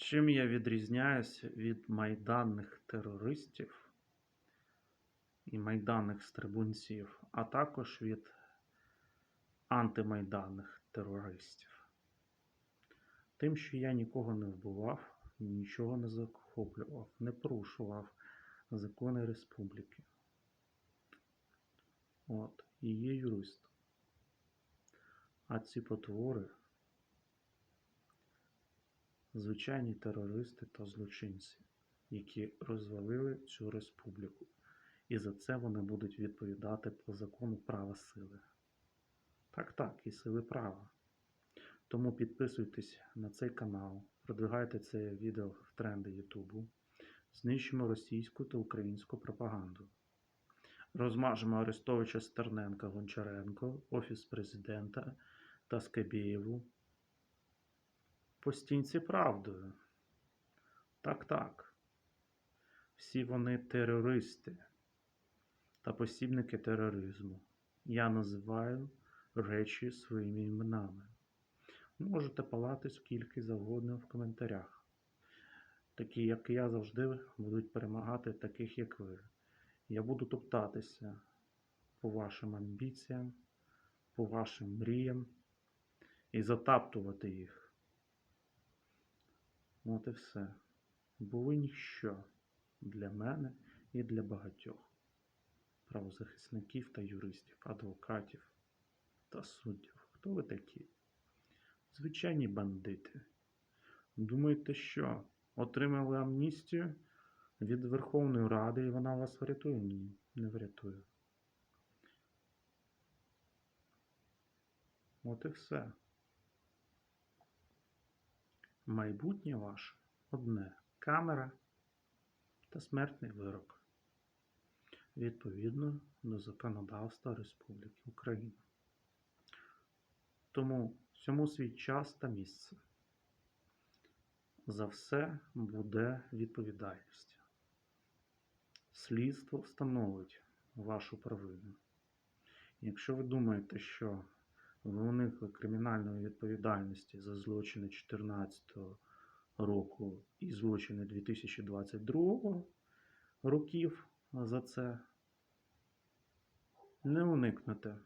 Чим я відрізняюся від майданних терористів і майданних стрибунців, а також від антимайданних терористів? Тим, що я нікого не вбивав, нічого не захоплював, не порушував закони республіки. От, і є юрист. А ці потвори звичайні терористи та злочинці, які розвалили цю республіку. І за це вони будуть відповідати по закону права сили. Так, так, і сили права. Тому підписуйтесь на цей канал, продвигайте це відео в тренди Ютубу, знищимо російську та українську пропаганду. Розмажемо Арестовича Стерненка Гончаренко, Офіс президента та Скабєєву по стінці правдою. Так, так. Всі вони терористи та посібники тероризму. Я називаю речі своїми іменами. Можете палати скільки завгодно в коментарях. Такі, як я завжди, будуть перемагати таких, як ви. Я буду топтатися по вашим амбіціям, по вашим мріям і затаптувати їх. От і все. Ви ніщо для мене і для багатьох правозахисників та юристів, адвокатів та суддів. Хто ви такі? Звичайні бандити. Думаєте, що отримали амністію від Верховної Ради і вона вас врятує? Ні, не врятує. От і все. Майбутнє ваше одне камера та смертний вирок. Відповідно до законодавства Республіки Україна. Тому всьому свій час та місце. За все буде відповідальність. Слідство встановить вашу провину. Якщо ви думаєте, що ви уникли кримінальної відповідальності за злочини 2014 року і злочини 2022 років за це, не уникнете.